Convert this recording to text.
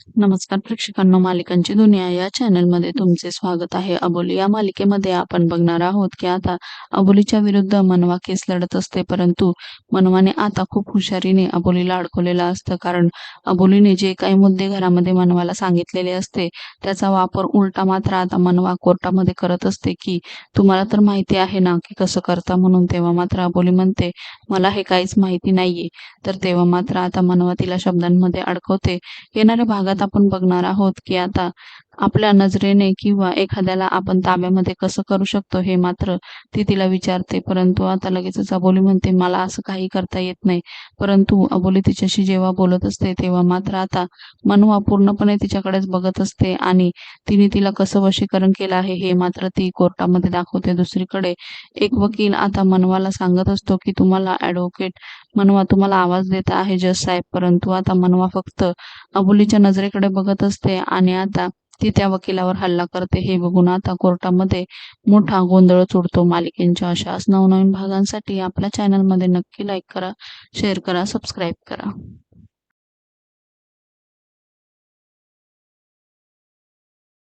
नमस्कार प्रेक्षकांनो मालिकांची दुनिया या चॅनलमध्ये तुमचे स्वागत आहे. अबोली या मालिकेमध्ये आपण बघणार आहोत की आता अबोलीच्या विरुद्ध मनवा केस लढत असते परंतु मनवाने आता खूप हुशारीने अबोलीला अडकवलेलं असतं. कारण अबोलीने जे काही मुद्दे घरामध्ये मनवाला सांगितलेले असते त्याचा वापर उलटा मात्र आता मनवा कोर्टामध्ये करत असते की तुम्हाला तर माहिती आहे ना की कसं करता? म्हणून तेव्हा मात्र अबोली म्हणते मला हे काहीच माहिती नाहीये. तर तेव्हा मात्र आता मनवा तिला शब्दांमध्ये अडकवते. येणाऱ्या भागात आपण बघणार आहोत की आता आपल्या नजरेने किंवा एखाद्याला आपण ताब्यामध्ये कसं करू शकतो हे मात्र ती तिला विचारते. परंतु आता लगेचच अबोली म्हणते मला असं काही करता येत नाही. परंतु अबोली तिच्याशी जेव्हा बोलत असते तेव्हा मात्र आता मनवा पूर्णपणे तिच्याकडेच बघत असते आणि तिने तिला कसं वशीकरण केलं आहे हे मात्र ती कोर्टामध्ये दाखवते. दुसरीकडे एक वकील आता मनवाला सांगत असतो की तुम्हाला ऍडव्होकेट मनवा तुम्हाला आवाज देत आहे जज साहेब. परंतु आता मनवा फक्त अबोलीच्या नजरेकडे बघत असते आणि आता ती त्या वकिलावर हल्ला करते. हे बघून आता कोर्टामध्ये मोठा गोंधळ उडतो मालिकेंच्या अशाच नवनवीन भागांसाठी आपल्या चॅनलमध्ये नक्की लाईक करा शेअर करा सबस्क्राईब करा.